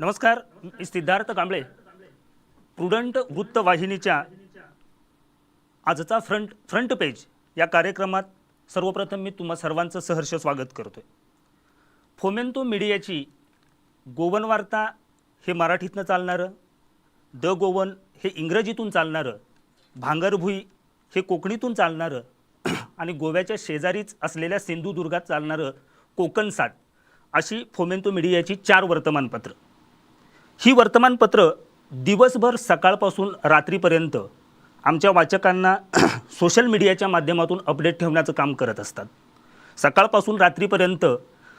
नमस्कार मी सिद्धार्थ कांबळे. प्रुडंट वृत्तवाहिनीच्या आजचा फ्रंट फ्रंट पेज या कार्यक्रमात सर्वप्रथम मी तुम्हा सर्वांचं सहर्ष स्वागत करतो आहे फोमेंतो मीडियाची गोवन वार्ता हे मराठीतनं चालणारं द गोवन हे इंग्रजीतून चालणारं भांगरभुई हे कोकणीतून चालणारं आणि गोव्याच्या शेजारीच असलेल्या सिंधुदुर्गात चालणारं कोकणसाट अशी फोमेंतो मीडियाची चार वर्तमानपत्रं. ही वर्तमानपत्र दिवसभर सकाळपासून रात्रीपर्यंत आमच्या वाचकांना सोशल मीडियाच्या माध्यमातून अपडेट ठेवण्याचं काम करत असतात. सकाळपासून रात्रीपर्यंत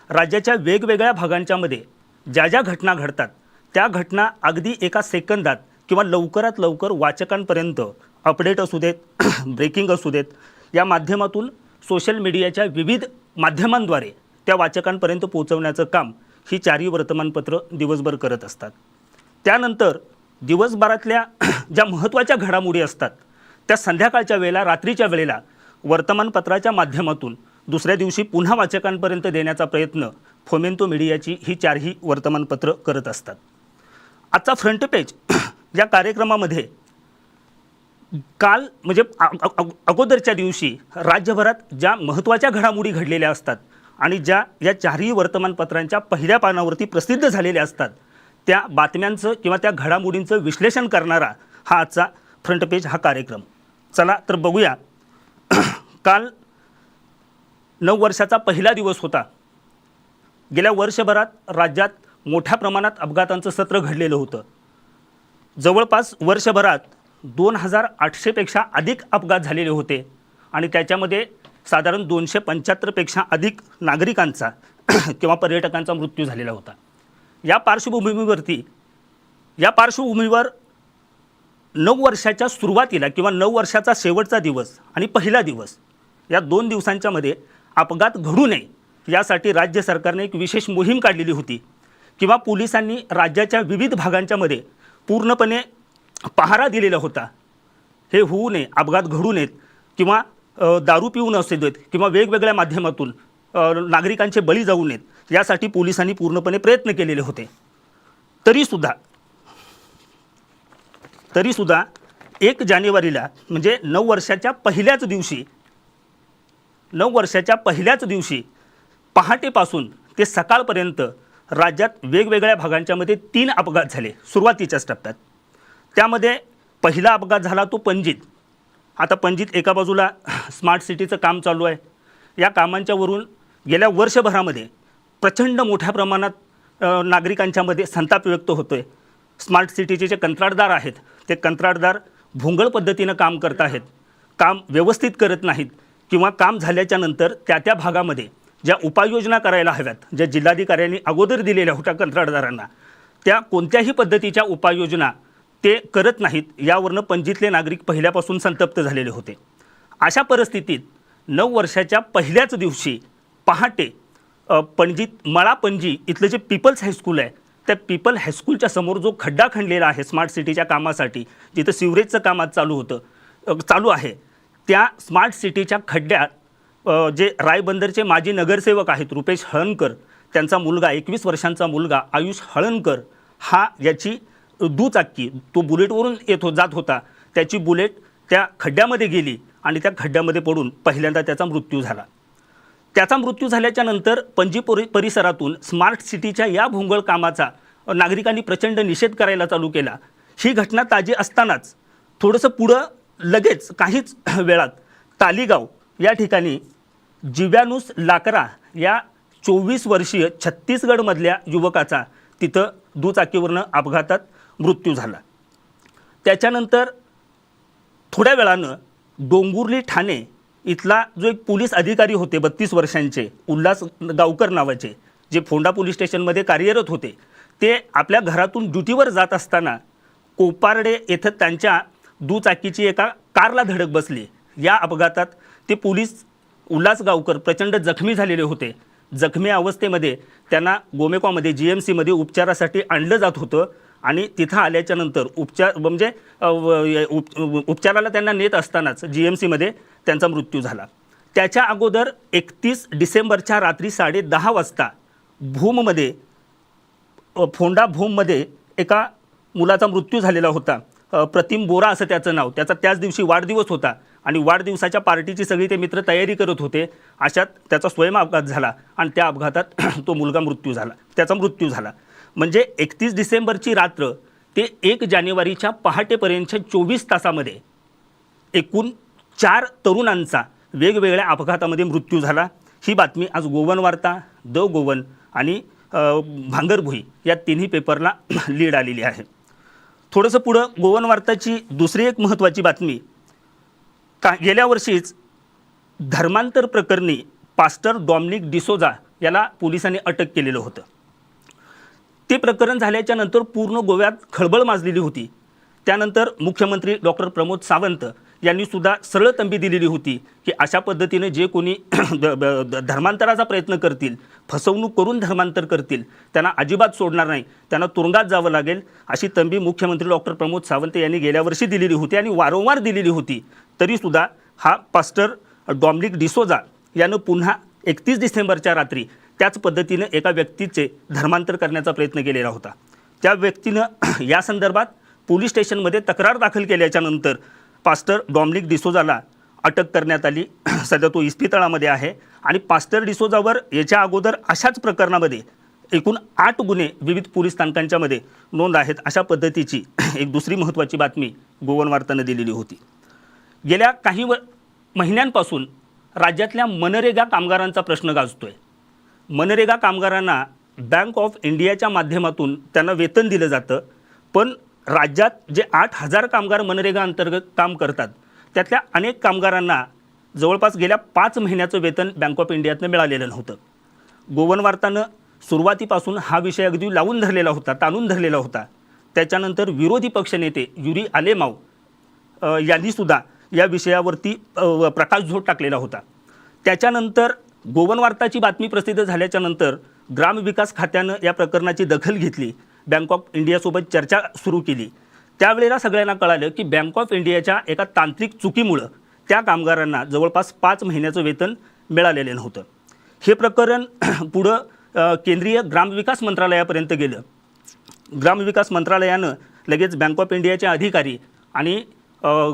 राज्याच्या वेगवेगळ्या भागांच्यामध्ये ज्या ज्या घटना घडतात त्या घटना अगदी एका सेकंदात किंवा लवकरात लवकर वाचकांपर्यंत अपडेट असू देत ब्रेकिंग असू देत या माध्यमातून सोशल मीडियाच्या विविध माध्यमांद्वारे त्या वाचकांपर्यंत पोहोचवण्याचं काम ही चारही वर्तमानपत्र दिवसभर करत असतात. त्यानंतर दिवसभरातल्या ज्या महत्त्वाच्या घडामोडी असतात त्या संध्याकाळच्या वेळेला रात्रीच्या वेळेला वर्तमानपत्राच्या माध्यमातून दुसऱ्या दिवशी पुन्हा वाचकांपर्यंत देण्याचा प्रयत्न फोमेंतो मीडियाची ही चारही वर्तमानपत्र करत असतात. आजचा फ्रंट पेज या कार्यक्रमामध्ये काल म्हणजे अगोदरच्या दिवशी राज्यभरात ज्या महत्त्वाच्या घडामोडी घडलेल्या असतात आणि ज्या या चारही वर्तमानपत्रांच्या पहिल्या पानावरती प्रसिद्ध झालेल्या असतात त्या बातम्यांचं किंवा त्या घडामोडींचं विश्लेषण करणारा हा आजचा फ्रंट पेज हा कार्यक्रम. चला तर बघूया. काल नऊ वर्षाचा पहिला दिवस होता. गेल्या वर्षभरात राज्यात मोठ्या प्रमाणात अपघातांचं सत्र घडलेलं होतं. जवळपास वर्षभरात दोन हजार आठशेपेक्षा अधिक अपघात झालेले होते आणि त्याच्यामध्ये साधारण दोनशे पंच्याहत्तरपेक्षा अधिक नागरिकांचा किंवा पर्यटकांचा मृत्यू झालेला होता. या पार्श्वभूमीवरती या पार्श्वभूमीवर नऊ वर्षाच्या सुरुवातीला किंवा नऊ वर्षाचा शेवटचा दिवस आणि पहिला दिवस या दोन दिवसांच्यामध्ये अपघात घडू नये यासाठी राज्य सरकारने एक विशेष मोहीम काढलेली होती किंवा पोलिसांनी राज्याच्या विविध भागांच्यामध्ये पूर्णपणे पहारा दिलेला होता. हे होऊ नये अपघात घडू नयेत किंवा दारू पिऊ नसे देत किंवा वेगवेगळ्या माध्यमातून नागरिकांचे बळी जाऊ नयेत. यासाठी पोलिसांनी पूर्णपणे प्रयत्न केलेले होते. तरीसुद्धा तरीसुद्धा एक जानेवारीला म्हणजे नऊ वर्षाच्या पहिल्याच दिवशी नऊ वर्षाच्या पहिल्याच दिवशी पहाटेपासून ते सकाळपर्यंत राज्यात वेगवेगळ्या भागांच्यामध्ये तीन अपघात झाले सुरुवातीच्याच टप्प्यात. त्यामध्ये पहिला अपघात झाला तो पणजीत. आता पणजीत एका बाजूला स्मार्ट सिटीचं काम चालू आहे. या कामांच्यावरून गेल्या वर्षभरामध्ये प्रचंड मोठ्या प्रमाणात नागरिकांच्यामध्ये संताप व्यक्त होतो आहे स्मार्ट सिटीचे जे कंत्राटदार आहेत ते कंत्राटदार भोंगळ पद्धतीनं काम करत आहेत. काम व्यवस्थित करत नाहीत किंवा काम झाल्याच्यानंतर त्या त्या भागामध्ये ज्या उपाययोजना करायला हव्यात ज्या जिल्हाधिकाऱ्यांनी अगोदर दिलेल्या होत्या कंत्राटदारांना त्या कोणत्याही पद्धतीच्या उपाययोजना ते करत नाहीत यावरनं पणजीतले नागरिक पहिल्यापासून संतप्त झालेले होते. अशा परिस्थितीत नऊ वर्षाच्या पहिल्याच दिवशी पहाटे पणजीत मळा पणजी इथलं जे पीपल्स हायस्कूल आहे त्या पीपल हायस्कूलच्या समोर जो खड्डा खणलेला आहे स्मार्ट सिटीच्या कामासाठी जिथं सिवरेजचं काम आज चालू होतं चालू आहे त्या स्मार्ट सिटीच्या खड्ड्यात जे रायबंदरचे माजी नगरसेवक आहेत रुपेश हळणकर त्यांचा मुलगा एकवीस वर्षांचा मुलगा आयुष हळणकर हा याची दुचाकी तो बुलेटवरून येत हो जात होता त्याची बुलेट त्या खड्ड्यामध्ये गेली आणि त्या खड्ड्यामध्ये पडून पहिल्यांदा त्याचा मृत्यू झाला. त्याचा मृत्यू झाल्याच्यानंतर पणजी परिसरातून स्मार्ट सिटीच्या या भोंगळ कामाचा नागरिकांनी प्रचंड निषेध करायला चालू केला. ही घटना ताजी असतानाच थोडंसं पुढं लगेच काहीच वेळात तालिगाव या ठिकाणी जिव्यानुस लाकरा या चोवीस वर्षीय छत्तीसगडमधल्या युवकाचा तिथं दुचाकीवरनं अपघातात मृत्यू झाला. त्याच्यानंतर थोड्या वेळानं डोंगुर्ली ठाणे इथला जो एक पोलीस अधिकारी होते बत्तीस वर्षांचे उल्हास गावकर नावाचे जे फोंडा पोलीस स्टेशनमध्ये कार्यरत होते ते आपल्या घरातून ड्युटीवर जात असताना कोपारडे येथं त्यांच्या दुचाकीची एका कारला धडक बसली. या अपघातात ते पोलीस उल्हास गावकर प्रचंड जखमी झालेले होते. जखमी अवस्थेमध्ये त्यांना गोमेकॉमध्ये जी एम सीमध्ये उपचारासाठी आणलं जात होतं आणि तिथं आल्याच्यानंतर उपचार म्हणजे व- उप उपचाराला त्यांना नेत असतानाच जी एम सीमध्ये त्यांचा मृत्यू झाला. त्याच्या अगोदर एकतीस डिसेंबरच्या रात्री साडे दहा वाजता भूममध्ये फोंडा भूममध्ये एका मुलाचा मृत्यू झालेला होता. प्रतिम बोरा असं त्याचं नाव. त्याचा त्याच दिवशी वाढदिवस होता आणि वाढदिवसाच्या पार्टीची सगळी ते मित्र तयारी करत होते. अशात त्याचा स्वयं अपघात झाला आणि त्या अपघातात तो मुलगा मृत्यू झाला. त्याचा मृत्यू झाला. म्हणजे एकतीस डिसेंबरची रात्र ते एक जानेवारीच्या पहाटेपर्यंतच्या चोवीस तासामध्ये एकूण चार तरुणांचा वेगवेगळ्या अपघातामध्ये मृत्यू झाला. ही बातमी आज गोवन वार्ता द गोवन आणि भांगरभुई या तिन्ही पेपरला लीड आलेली आहे. थोडंसं पुढं गोवन वार्ताची दुसरी एक महत्त्वाची बातमी. का गेल्या वर्षीच धर्मांतर प्रकरणी पास्टर डॉमनिक डिसोजा याला पोलिसांनी अटक केलेलं होतं. ते प्रकरण झाल्याच्यानंतर पूर्ण गोव्यात खळबळ माजलेली होती. त्यानंतर मुख्यमंत्री डॉक्टर प्रमोद सावंत यांनी सुद्धा सरळ तंबी दिलेली होती की अशा पद्धतीने जे कोणी द- ब- धर्मांतराचा प्रयत्न करतील फसवणूक करून धर्मांतर करतील त्यांना अजिबात सोडणार नाही त्यांना तुरुंगात जावं लागेल अशी तंबी मुख्यमंत्री डॉक्टर प्रमोद सावंत यांनी गेल्या वर्षी दिलेली होती आणि वारंवार दिलेली होती. तरीसुद्धा हा पास्टर डॉमलिक डिसोजा यानं पुन्हा एकतीस डिसेंबरच्या रात्री त्याच पद्धतीनं एका व्यक्तीचे धर्मांतर करण्याचा प्रयत्न केलेला होता. त्या व्यक्तीनं या संदर्भात पोलीस स्टेशनमध्ये तक्रार दाखल केल्याच्यानंतर पास्टर डॉमलिक डिसोजाला अटक करण्यात आली. सध्या तो इस्पितळामध्ये आहे. आणि पास्टर डिसोजावर याच्या अगोदर अशाच प्रकरणामध्ये एकूण आठ गुन्हे विविध पोलीस स्थानकांच्यामध्ये नोंद आहेत. अशा पद्धतीची एक दुसरी महत्त्वाची बातमी गोवन वार्तानं दिलेली होती. गेल्या काही व महिन्यांपासून राज्यातल्या मनरेगा कामगारांचा प्रश्न गाजतोय. मनरेगा कामगारांना बँक ऑफ इंडियाच्या माध्यमातून त्यांना वेतन दिलं जातं. पण राज्यात जे आठ हजार कामगार मनरेगा अंतर्गत काम करतात त्यातल्या अनेक कामगारांना जवळपास गेल्या पाच महिन्याचं वेतन बँक ऑफ इंडियातनं मिळालेलं नव्हतं. गोवन वार्तानं सुरुवातीपासून हा विषय अगदी लावून धरलेला होता ताणून धरलेला होता. त्याच्यानंतर विरोधी पक्षनेते युरी आलेमाव यांनीसुद्धा या विषयावरती प्रकाश प्रकाशझोत टाकलेला होता. त्याच्यानंतर गोवन वार्ताची बातमी प्रसिद्ध झाल्याच्यानंतर ग्रामविकास खात्यानं या प्रकरणाची दखल घेतली. बँक ऑफ इंडियासोबत चर्चा सुरू केली. त्यावेळेला सगळ्यांना कळालं की बँक ऑफ इंडियाच्या एका तांत्रिक चुकीमुळं त्या कामगारांना जवळपास पाच महिन्याचं वेतन मिळालेलं नव्हतं. हे प्रकरण पुढं केंद्रीय ग्रामविकास मंत्रालयापर्यंत गेलं. ग्रामविकास मंत्रालयानं लगेच बँक ऑफ इंडियाचे अधिकारी आणि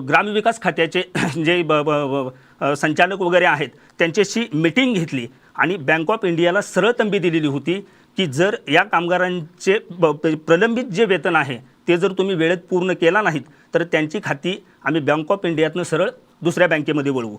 ग्रामविकास खात्याचे जे ब ब ब- संचालक वगैरे आहेत त्यांच्याशी मिटिंग घेतली आणि बँक ऑफ इंडियाला सरळ तंबी दिलेली होती. की जर या कामगारांचे ब प्रलंबित जे वेतन आहे ते जर तुम्ही वेळेत पूर्ण केला नाहीत तर त्यांची खाती आम्ही बँक ऑफ इंडियातनं सरळ दुसऱ्या बँकेमध्ये वळवू.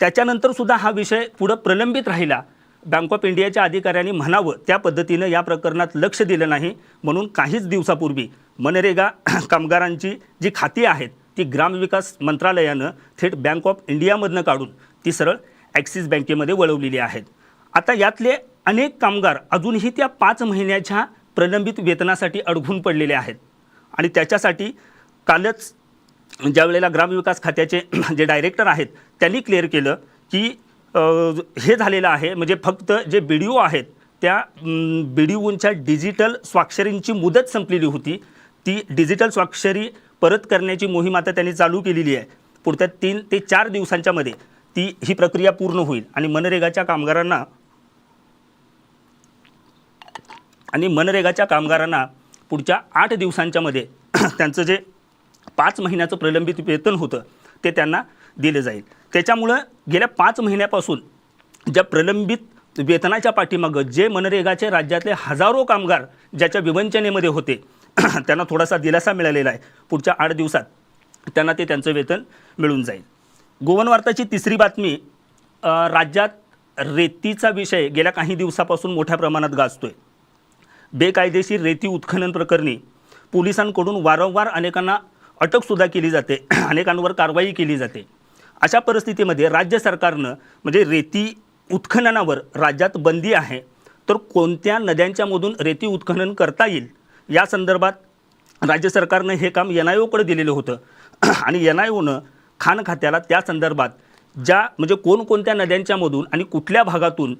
त्याच्यानंतर सुद्धा हा विषय पुढं प्रलंबित राहिला. बँक ऑफ इंडियाच्या अधिकाऱ्यांनी म्हणावं त्या पद्धतीनं या प्रकरणात लक्ष दिलं नाही. म्हणून काहीच दिवसापूर्वी मनरेगा कामगारांची जी खाती आहेत ती ग्रामविकास मंत्रालयानं थेट बँक ऑफ इंडियामधनं काढून ती सरळ ॲक्सिस बँकेमध्ये वळवलेली आहेत. आता यातले अनेक कामगार अजूनही त्या पाच महिन्याच्या प्रलंबित वेतनासाठी अडकून पडलेले आहेत. आणि त्याच्यासाठी कालच ज्या वेळेला ग्रामविकास खात्याचे जे डायरेक्टर आहेत त्यांनी क्लिअर केलं की हे झालेलं आहे म्हणजे फक्त जे बी डी ओ आहेत त्या बी डी ओंच्या डिजिटल स्वाक्षरींची मुदत संपलेली होती. ती डिजिटल स्वाक्षरी परत करण्याची मोहीम आता त्यांनी चालू केलेली आहे. पुढच्या तीन ते चार दिवसांच्यामध्ये ती ही प्रक्रिया पूर्ण होईल. आणि मनरेगाच्या कामगारांना आणि मनरेगाच्या कामगारांना पुढच्या आठ दिवसांच्यामध्ये त्यांचं जे पाच महिन्याचं प्रलंबित वेतन होतं ते त्यांना दिलं जाईल. त्याच्यामुळं गेल्या पाच महिन्यापासून ज्या प्रलंबित वेतनाच्या पाठीमागं जे मनरेगाचे राज्यातले हजारो कामगार ज्याच्या विवंचनेमध्ये होते त्यांना थोडासा दिलासा मिळालेला आहे. पुढच्या आठ दिवसात त्यांना ते त्यांचं वेतन मिळून जाईल. गोवन वार्ताची तिसरी बातमी राज्यात रेतीचा विषय गेल्या काही दिवसापासून मोठ्या प्रमाणात गाजतो आहे बेकायदेशीर रेती उत्खनन प्रकरणी पोलिसांकडून वारंवार अनेकांना अटकसुद्धा केली जाते. अनेकांवर कारवाई केली जाते. अशा परिस्थितीमध्ये राज्य सरकारनं म्हणजे रेती उत्खननावर राज्यात बंदी आहे तर कोणत्या नद्यांच्यामधून रेती उत्खनन करता येईल? या संदर्भात राज्य सरकारनं हे काम एन आय ओकडे दिलेलं होतं. आणि एन आय ओनं खाण खात्याला त्या संदर्भात ज्या म्हणजे कोणकोणत्या नद्यांच्यामधून आणि कुठल्या भागातून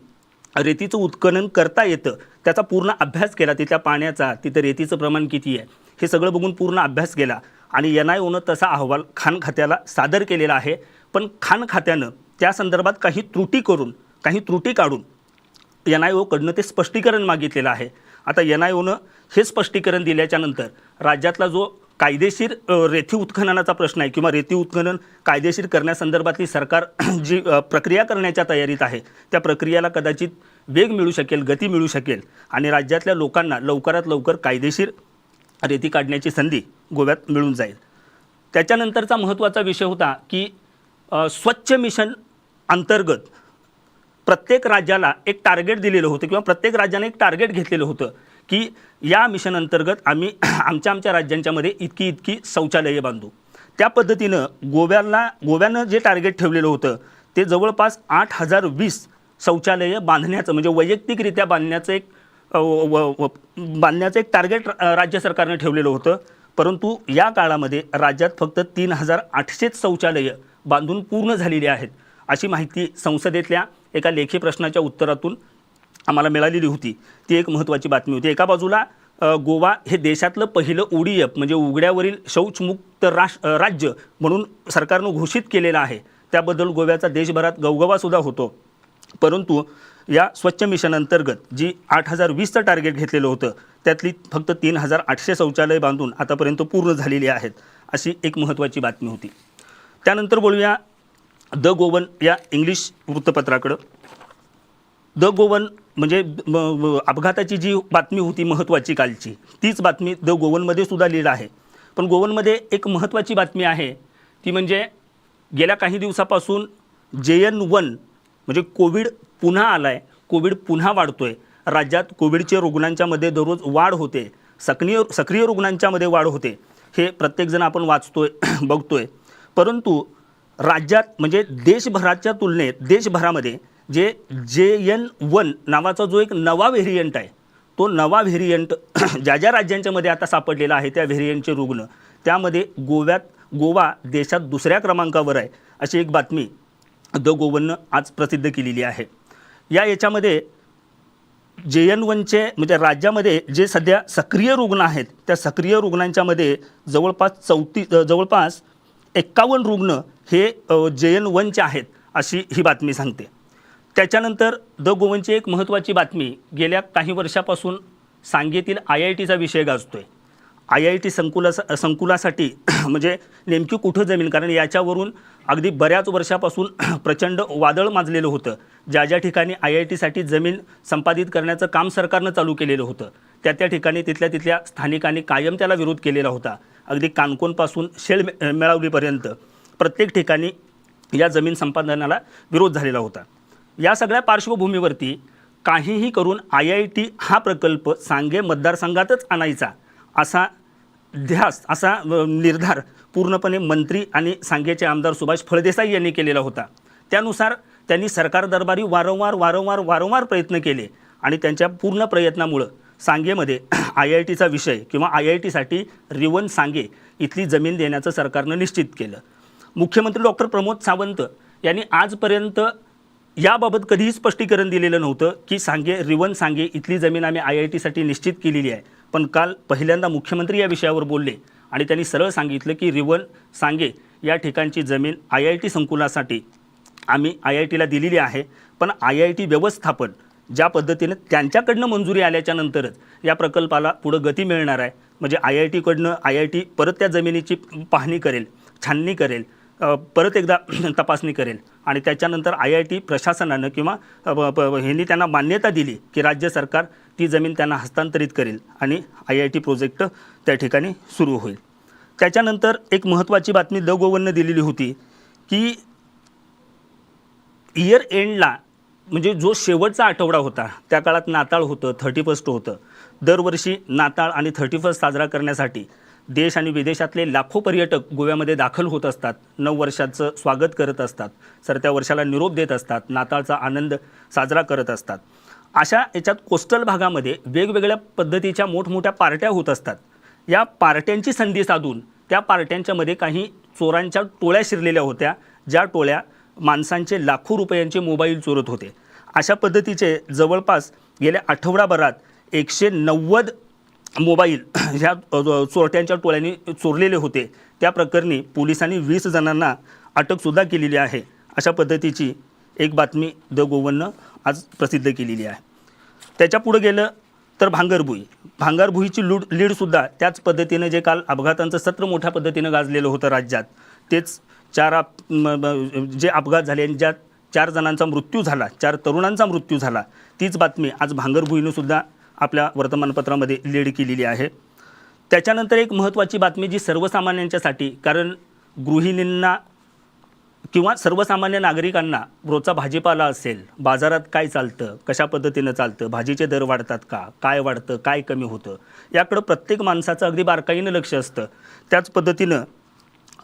रेतीचं उत्खनन करता येतं. त्याचा पूर्ण अभ्यास केला तिथल्या पाण्याचा तिथं रेतीचं प्रमाण किती आहे हे सगळं बघून पूर्ण अभ्यास केला. आणि एन आय ओनं तसा अहवाल खाण खात्याला सादर केलेला आहे. पण खाण खात्यानं त्या संदर्भात काही त्रुटी करून काही त्रुटी काढून एन आय ओकडनं ते स्पष्टीकरण मागितलेलं आहे. आता एन आय ओनं हे स्पष्टीकरण दिल्याच्यानंतर राज्यातला जो कायदेशीर रेती उत्खननाचा प्रश्न आहे किंवा रेती उत्खनन कायदेशीर करण्यासंदर्भातली सरकार जी प्रक्रिया करण्याच्या तयारीत आहे त्या प्रक्रियेला कदाचित वेग मिळू शकेल गती मिळू शकेल आणि राज्यातल्या लोकांना लवकरात लवकर कायदेशीर रेती काढण्याची संधी गोव्यात मिळून जाईल. त्याच्यानंतरचा महत्त्वाचा विषय होता की स्वच्छ मिशन अंतर्गत प्रत्येक राज्याला एक टार्गेट दिलेलं होतं किंवा प्रत्येक राज्याने एक टार्गेट घेतलेलं होतं. की या मिशन अंतर्गत आम्ही आमच्या आमच्या राज्यांच्यामध्ये इतकी इतकी शौचालये बांधू. त्या पद्धतीनं गोव्याला गोव्यानं जे टार्गेट ठेवलेलं होतं ते जवळपास आठ हजार वीस शौचालयं बांधण्याचं म्हणजे वैयक्तिकरित्या बांधण्याचं एक व- बांधण्याचं एक टार्गेट राज्य सरकारनं ठेवलेलं होतं. परंतु या काळामध्ये राज्यात फक्त तीन हजार आठशेच शौचालयं बांधून पूर्ण झालेली आहेत अशी माहिती संसदेतल्या एका लेखी प्रश्नाच्या उत्तरातून आम्हाला मिळालेली होती. ती एक महत्त्वाची बातमी होती. एका बाजूला गोवा हे देशातलं पहिलं ओडीएफ म्हणजे उघड्यावरील शौचमुक्त राश राज्य म्हणून सरकारनं घोषित केलेलं आहे. त्याबद्दल गोव्याचा देशभरात गवगवासुद्धा होतो. परंतु या स्वच्छ मिशन अंतर्गत जी आठ हजार वीसचं टार्गेट घेतलेलं होतं त्यातली फक्त तीन हजार आठशे शौचालय बांधून आतापर्यंत पूर्ण झालेली आहेत अशी एक महत्त्वाची बातमी होती. त्यानंतर बोलूया द गोवन या इंग्लिश वृत्तपत्राकडं. द गोवन म्हणजे अपघाताची जी बातमी होती महत्त्वाची कालची तीच बातमी द गोवनमध्ये सुद्धा लिहिलं आहे. पण गोवनमध्ये एक महत्त्वाची बातमी आहे ती म्हणजे गेल्या काही दिवसापासून जे एन वन म्हणजे कोविड पुन्हा आला आहे कोविड पुन्हा वाढतो आहे राज्यात कोविडच्या रुग्णांच्यामध्ये दररोज वाढ होते सक्रिय सक्रिय रुग्णांच्यामध्ये वाढ होते हे प्रत्येकजण आपण वाचतोय बघतोय. परंतु राज्यात म्हणजे देशभराच्या तुलनेत देशभरामध्ये जे जे एन वन नावाचा जो एक नवा व्हेरियंट आहे तो नवा व्हेरियंट ज्या ज्या राज्यांच्यामध्ये आता सापडलेला आहे त्या व्हेरियंटचे रुग्ण त्यामध्ये गोव्यात गोवा देशात दुसऱ्या क्रमांकावर आहे अशी एक बातमी द गोवननं आज प्रसिद्ध केलेली आहे. या याच्यामध्ये जे एन वनचे म्हणजे राज्यामध्ये जे सध्या सक्रिय रुग्ण आहेत त्या सक्रिय रुग्णांच्यामध्ये जवळपास चौती जवळपास एक्कावन्न रुग्ण हे जे एन वनचे आहेत अशी ही बातमी सांगते. त्याच्यानंतर द गोवनची एक महत्त्वाची बातमी गेल्या काही वर्षापासून सांगेतील आय आय टीचा विषय गाजतो आहे आय आय टी संकुला संकुलासाठी म्हणजे नेमकी कुठं जमीन? कारण याच्यावरून अगदी बऱ्याच वर्षापासून प्रचंड वादळ माजलेलं होतं. ज्या ज्या ठिकाणी आय आय टीसाठी जमीन संपादित करण्याचं काम सरकारनं चालू केलेलं होतं त्या त्या ठिकाणी तिथल्या तिथल्या स्थानिकांनी कायम त्याला विरोध केलेला होता. अगदी कानकोनपासून शेळ मे- मेळावलीपर्यंत प्रत्येक ठिकाणी या जमीन संपादनाला विरोध झालेला होता. या सगळ्या पार्श्वभूमीवरती काहीही करून आय आय टी हा प्रकल्प सांगे मतदारसंघातच आणायचा असा ध्यास असा निर्धार पूर्णपणे मंत्री आणि सांगेचे आमदार सुभाष फळदेसाई यांनी केलेला होता. त्यानुसार त्यांनी सरकार दरबारी वारंवार वारंवार वारंवार प्रयत्न केले आणि त्यांच्या पूर्ण प्रयत्नामुळं सांगेमध्ये आय आय टीचा विषय किंवा आय आय टीसाठी रिवन सांगे इथली जमीन देण्याचं सरकारनं निश्चित केलं. मुख्यमंत्री डॉक्टर प्रमोद सावंत यांनी आजपर्यंत याबाबत कधीही स्पष्टीकरण दिलेलं नव्हतं की सांगे रिवन सांगे इथली जमीन आम्ही आय आय टीसाठी निश्चित केलेली आहे. पण काल पहिल्यांदा मुख्यमंत्री या विषयावर बोलले आणि त्यांनी सरळ सांगितलं की रिवन सांगे या ठिकाणची जमीन आय आय टी संकुलासाठी आम्ही आय आय टीला दिलेली आहे. पण आय आय टी व्यवस्थापन ज्या पद्धतीनं त्यांच्याकडनं मंजुरी आल्याच्या नंतरच या प्रकल्पाला पुढं गती मिळणार आहे. म्हणजे आय आय टीकडनं आय आय टी परत त्या जमिनीची पाहणी करेल छाननी करेल. परत एकदा तपासणी करेल आणि त्याच्यानंतर आय आय टी प्रशासनानं किंवा ह्यांनी त्यांना मान्यता दिली की राज्य सरकार ती जमीन त्यांना हस्तांतरित करेल आणि आय आय टी प्रोजेक्ट त्या ठिकाणी सुरू होईल. त्याच्यानंतर एक महत्त्वाची बातमी द गोवननं दिलेली होती की इयर एंडला म्हणजे जो शेवटचा आठवडा होता त्या काळात नाताळ होतं थर्टी फर्स्ट होतं. दरवर्षी नाताळ आणि थर्टी फर्स्ट साजरा करण्यासाठी देश आणि विदेशातले लाखो पर्यटक गोव्यामध्ये दाखल होत असतात. नऊ वर्षाचं स्वागत करत असतात. सरत्या वर्षाला निरोप देत असतात. नाताळचा आनंद साजरा करत असतात. अशा याच्यात कोस्टल भागामध्ये वेगवेगळ्या पद्धतीच्या मोठमोठ्या पार्ट्या होत असतात. या पार्ट्यांची संधी साधून त्या पार्ट्यांच्यामध्ये काही चोरांच्या टोळ्या शिरलेल्या होत्या ज्या टोळ्या माणसांचे लाखो रुपयांचे मोबाईल चोरत होते. अशा पद्धतीचे जवळपास गेल्या आठवडाभरात एकशे नव्वद मोबाईल ह्या चोरट्यांच्या टोळ्यांनी चोरलेले होते त्या प्रकरणी पोलिसांनी वीस जणांना अटकसुद्धा केलेली आहे. अशा पद्धतीची एक बातमी द गोवननं आज प्रसिद्ध केलेली आहे. त्याच्या पुढं गेलं तर भांगरभुई. भांगरभुईची लूड लीडसुद्धा त्याच पद्धतीनं जे काल अपघातांचं सत्र मोठ्या पद्धतीनं गाजलेलं होतं राज्यात तेच चार जे अपघात झाले आणि ज्यात चार जणांचा मृत्यू झाला चार तरुणांचा मृत्यू झाला तीच बातमी आज भांगरभुईनंसुद्धा आपल्या वर्तमानपत्रामध्ये लीड केलेली आहे. त्याच्यानंतर एक महत्त्वाची बातमी जी सर्वसामान्यांच्यासाठी कारण गृहिणींना किंवा सर्वसामान्य नागरिकांना रोजचा भाजीपाला असेल बाजारात काय चालतं कशा पद्धतीनं चालतं भाजीचे दर वाढतात का काय वाढतं काय कमी होतं याकडं प्रत्येक माणसाचं अगदी बारकाईनं लक्ष असतं. त्याच पद्धतीनं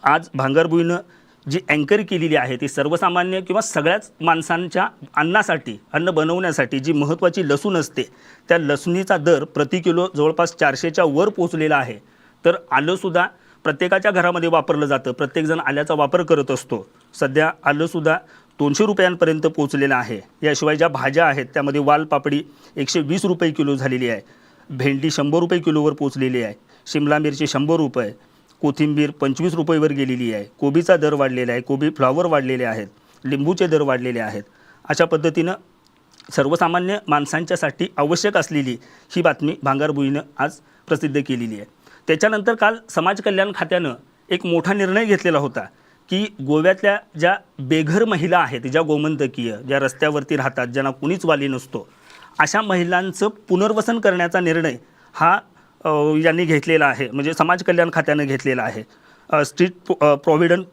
आज भांगरभुईनं जी अँकर केलेली आहे ती सर्वसामान्य किंवा सगळ्याच माणसांच्या अन्नासाठी अन्न बनवण्यासाठी जी महत्त्वाची लसूण असते त्या लसणीचा दर प्रति किलो जवळपास चारशेच्या वर पोचलेला आहे. तर आलंसुद्धा प्रत्येकाच्या घरामध्ये वापरलं जातं प्रत्येकजण आल्याचा वापर करत असतो. सध्या आलंसुद्धा दोनशे रुपयांपर्यंत पोचलेलं आहे. याशिवाय ज्या भाज्या आहेत त्यामध्ये वालपापडी एकशे वीस रुपये किलो झालेली आहे. भेंडी शंभर रुपये किलोवर पोचलेली आहे. शिमला मिरची शंभर रुपये. कोथिंबीर पंचवीस रुपयेवर गेलेली आहे. कोबीचा दर वाढलेला आहे. कोबी फ्लॉवर वाढलेले आहेत. लिंबूचे दर वाढलेले आहेत. अशा पद्धतीनं सर्वसामान्य माणसांच्यासाठी आवश्यक असलेली ही बातमी भांगारभुईनं आज प्रसिद्ध केलेली आहे. त्याच्यानंतर काल समाज कल्याण खात्यानं एक मोठा निर्णय घेतलेला होता की गोव्यातल्या ज्या बेघर महिला आहेत ज्या गोमंतकीय ज्या रस्त्यावरती राहतात ज्यांना कुणीच वाली नसतो अशा महिलांचं पुनर्वसन करण्याचा निर्णय हा यांनी घेतलेला आहे म्हणजे समाज कल्याण खात्यानं घेतलेला आहे. स्ट्रीट प्रो- प्रॉविडन्स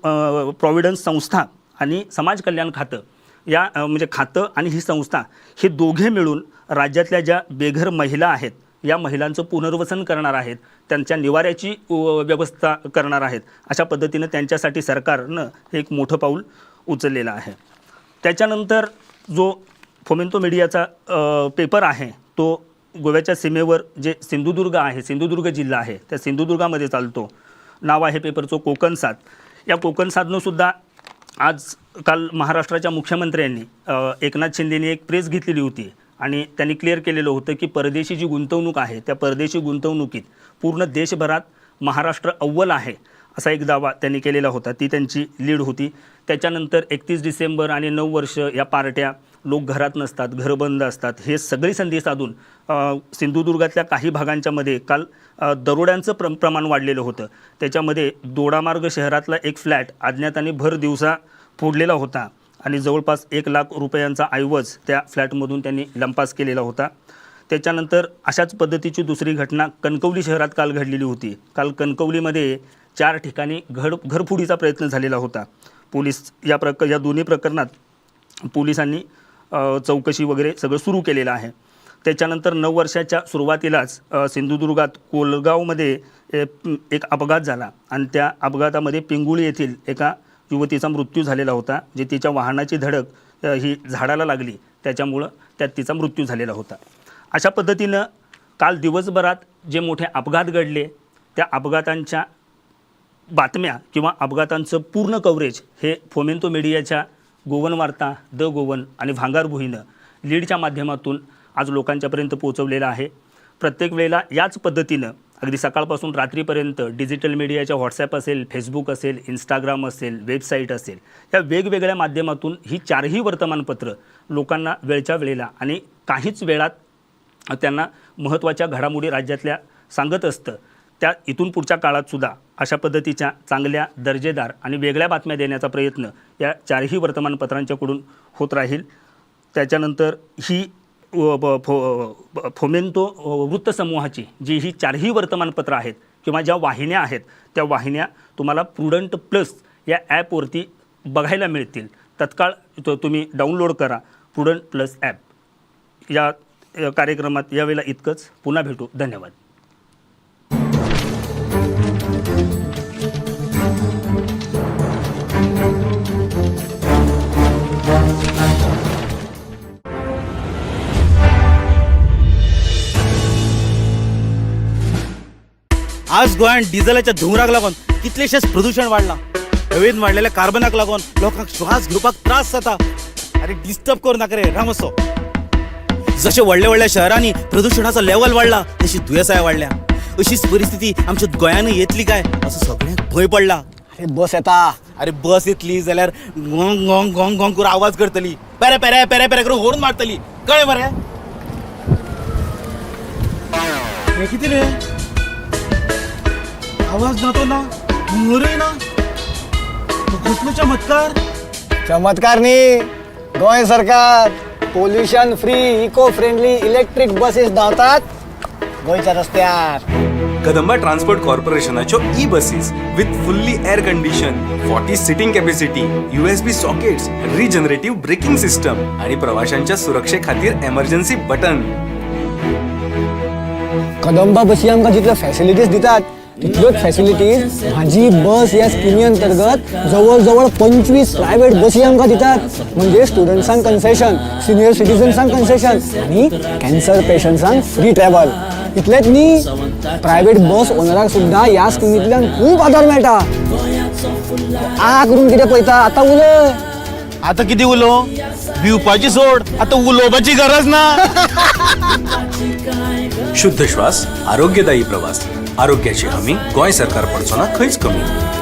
प्रॉव्हिडन्स संस्था आणि समाज कल्याण खातं या म्हणजे खातं आणि ही संस्था हे दोघे मिळून राज्यातल्या ज्या बेघर महिला आहेत या महिलांचं पुनर्वसन करणार आहेत त्यांच्या निवाऱ्याची व्यवस्था करणार आहेत अशा पद्धतीनं त्यांच्यासाठी सरकारनं हे एक मोठं पाऊल उचललेलं आहे. त्याच्यानंतर जो फोमेंतो मीडियाचा पेपर आहे तो गोव्याच्या सीमेवर जे सिंधुदुर्ग आहे सिंधुदुर्ग जिल्हा आहे त्या सिंधुदुर्गामध्ये चालतो. नाव आहे पेपरचं कोकण साथ या कोकण साधनंसुद्धा आज काल महाराष्ट्राच्या मुख्यमंत्र्यांनी एकनाथ शिंदेनी एक प्रेस घेतलेली होती आणि त्यांनी क्लिअर केलेलं होतं की परदेशी जी गुंतवणूक आहे त्या परदेशी गुंतवणुकीत पूर्ण देशभरात महाराष्ट्र अव्वल आहे असा एक दावा त्यांनी केलेला होता. ती त्यांची लीड होती. त्याच्यानंतर एकतीस डिसेंबर आणि नऊ वर्ष या पार्ट्या लोक घरात नसतात घरं बंद असतात हे सगळी संधी साधून सिंधुदुर्गातल्या काही भागांच्यामध्ये काल दरोड्यांचं प्र प्रमाण वाढलेलं होतं. त्याच्यामध्ये दोडामार्ग शहरातला एक फ्लॅट अज्ञाताने भर दिवसा फोडलेला होता आणि जवळपास एक लाख रुपयांचा ऐवज त्या फ्लॅटमधून त्यांनी लंपास केलेला होता. त्याच्यानंतर अशाच पद्धतीची दुसरी घटना कणकवली शहरात काल घडलेली होती. काल कणकवलीमध्ये चार ठिकाणी घड घरफोडीचा प्रयत्न झालेला होता. पोलीस या प्रक या दोन्ही प्रकरणात पोलिसांनी चौकशी वगैरे सगळं सुरू केलेलं आहे. त्याच्यानंतर नऊ वर्षाच्या सुरुवातीलाच सिंधुदुर्गात कोलगावमध्ये एक अपघात झाला आणि त्या अपघातामध्ये पिंगुळी येथील एका युवतीचा मृत्यू झालेला होता जे तिच्या वाहनाची धडक ही झाडाला लागली. त्याच्यामुळं त्यात तिचा मृत्यू झालेला होता. अशा पद्धतीनं काल दिवसभरात जे मोठे अपघात घडले त्या अपघातांच्या बातम्या किंवा अपघातांचं पूर्ण कव्हरेज हे फोमेंतो मीडियाच्या गोवन वार्ता द गोवन आणि भांगार भुईनं लीडच्या माध्यमातून आज लोकांच्यापर्यंत पोहोचवलेलं आहे. प्रत्येक वेळेला याच पद्धतीनं अगदी सकाळपासून रात्रीपर्यंत डिजिटल मीडियाच्या व्हॉट्सॲप असेल फेसबुक असेल इंस्टाग्राम असेल वेबसाईट असेल या वेगवेगळ्या माध्यमातून ही चारही वर्तमानपत्र लोकांना वेळच्या वेळेला आणि काहीच वेळात त्यांना महत्त्वाच्या घडामोडी राज्यातल्या सांगत असतं. त्या इथून पुढच्या काळातसुद्धा अशा पद्धतीच्या चांगल्या दर्जेदार आणि वेगळ्या बातम्या देण्याचा प्रयत्न या चारही वर्तमानपत्रांच्याकडून होत राहील. त्याच्यानंतर ही ब- फो ब- फोमेंतो वृत्तसमूहाची जी ही चारही वर्तमानपत्रं आहेत किंवा ज्या वाहिन्या आहेत त्या वाहिन्या तुम्हाला प्रुडंट प्लस या ॲपवरती बघायला मिळतील. तत्काळ तो तुम्ही डाउनलोड करा प्रुडंट प्लस ॲप. या या कार्यक्रमात यावेळेला इतकंच. पुन्हा भेटू. धन्यवाद. आज गोंयान डिझेलाच्या धुंवराक लागून कितलेशेच प्रदूषण वाडलां हवेन वाडलेल्या कार्बनाक लागून लोकांक श्वास घेवपाक त्रास जाता. अरे डिस्टर्ब करू नाका रे राम असो जशे व्हडल्या व्हडल्या शहरांनी प्रदूषणाचो लेवल वाडला तशी दुयेंसाय वाडल्या अशीच परिस्थिती आमच्या गोंयानूय येतली काय? असो सगळ्यांक भंय पडला. अरे बस येता अरे बस येतली जाल्यार गोंग गोंग गोंग गोंग करून आवाज करतली. पेरे पेरे पेरे पेरे करून होरून मारतली. कळ्ळें मरे हे किती रे? आवाज जातो ना मोरही ना. तो कसलो चमत्कार चमत्कार नी. गोंय सरकार. Pollution free eco friendly electric buses धांवतात. गोंयच्या रस्त्यार Kadamba transport कॉर्पोरेशनाच्यो E buses with fully air condition forty seating capacity USB sockets regenerative braking system आणि प्रवाशांच्या सुरक्षे खातीर एमर्जन्सी बटन कदंबा बसी आमकां जितल्यो फॅसिलिटीज दितात तितल्योच फॅसिलिटीज माझी बस या स्किमी अंतर्गत जवळ जवळ पंचवीस प्रायव्हेट बसी आमकां दितात. म्हणजे स्टुडंट्सांक कन्सेशन सिनियर सिटीजन्सांक कन्सेशन आणि कॅन्सर पेशंट्सांक फ्री ट्रॅव्हल इतलेच न्ही प्रायव्हेट बस ओनराक सुद्दां ह्या स्किमींतल्यान खूब आदार मेळटा आ करून कितें पळयता आतां उलय आता किती उलो भिवपाची सोड. आता उलोवपाची गरज ना. शुद्ध श्वास आरोग्यदायी प्रवास. आरोग्याची हमी गोंय सरकार पडचो ना खंयच कमी.